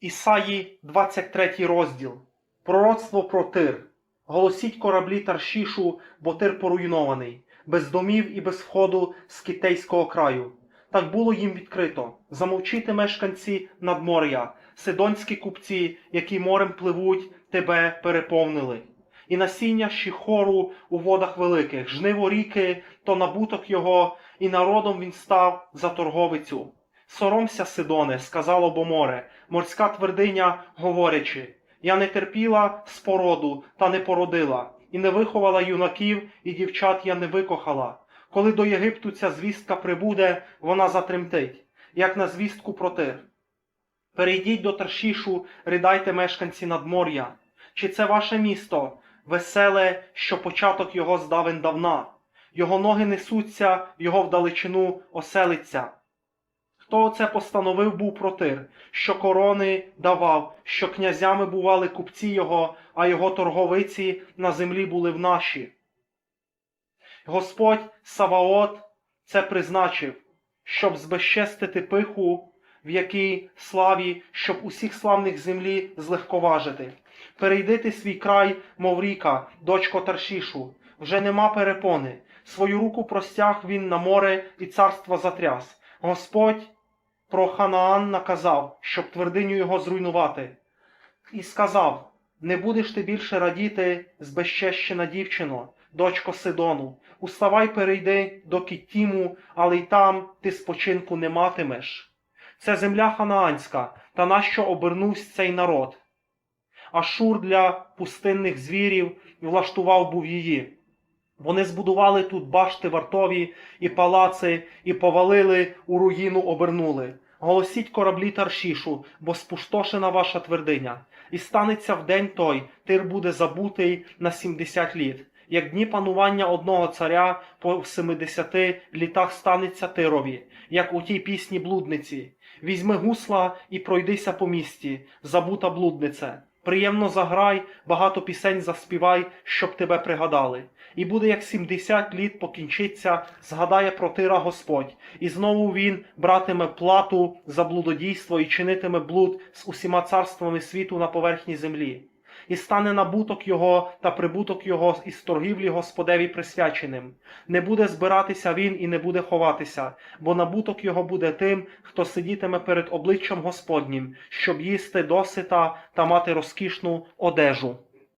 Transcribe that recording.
Ісаї, 23 розділ. Пророцтво про тир. Голосіть кораблі Таршішу, бо тир поруйнований, без домів і без входу з китейського краю. Так було їм відкрито. Замовчити мешканці надморя, сидонські купці, які морем пливуть, тебе переповнили. І насіння щихору у водах великих, жниво ріки, то набуток його, і народом він став за торговицю. Соромся, Сидоне, сказало бо море, морська твердиня, говорячи, я не терпіла спороду та не породила, і не виховала юнаків, і дівчат я не викохала. Коли до Єгипту ця звістка прибуде, вона затремтить, як на звістку про тир. Перейдіть до Таршішу, ридайте мешканці надмор'я. Чи це ваше місто, веселе, що початок його здавен давна? Його ноги несуться, його вдалечину оселиться. Хто оце постановив був про тир, що корони давав, що князями бували купці його, а його торговиці на землі були в наші. Господь Саваот це призначив, щоб збезчестити пиху, в якій славі, щоб усіх славних землі злегковажити. Перейдити свій край, мов ріка, дочко Таршішу, вже нема перепони. Свою руку простяг він на море і царство затряс. Господь про Ханаан наказав, щоб твердиню його зруйнувати. І сказав: Не будеш ти більше радіти, збезчещена дівчино, дочко Сидону. Уставай, перейди до Кіттіму, але й там ти спочинку не матимеш. Це земля ханаанська, та нащо обернувся цей народ. Ашур для пустинних звірів влаштував був її. Вони збудували тут башти вартові і палаци, і повалили, у руїну обернули. Голосіть кораблі Таршішу, бо спустошена ваша твердиня. І станеться в день той, тир буде забутий на сімдесят літ. Як дні панування одного царя по семидесяти літах станеться тирові, як у тій пісні блудниці. Візьми гусла і пройдися по місті, забута блуднице. Приємно заграй, багато пісень заспівай, щоб тебе пригадали. І буде як сімдесят літ покінчиться, згадає про тира Господь, і знову він братиме плату за блудодійство і чинитиме блуд з усіма царствами світу на поверхні землі. І стане набуток його та прибуток його із торгівлі Господеві присвяченим. Не буде збиратися він і не буде ховатися, бо набуток його буде тим, хто сидітиме перед обличчям Господнім, щоб їсти досита та мати розкішну одежу.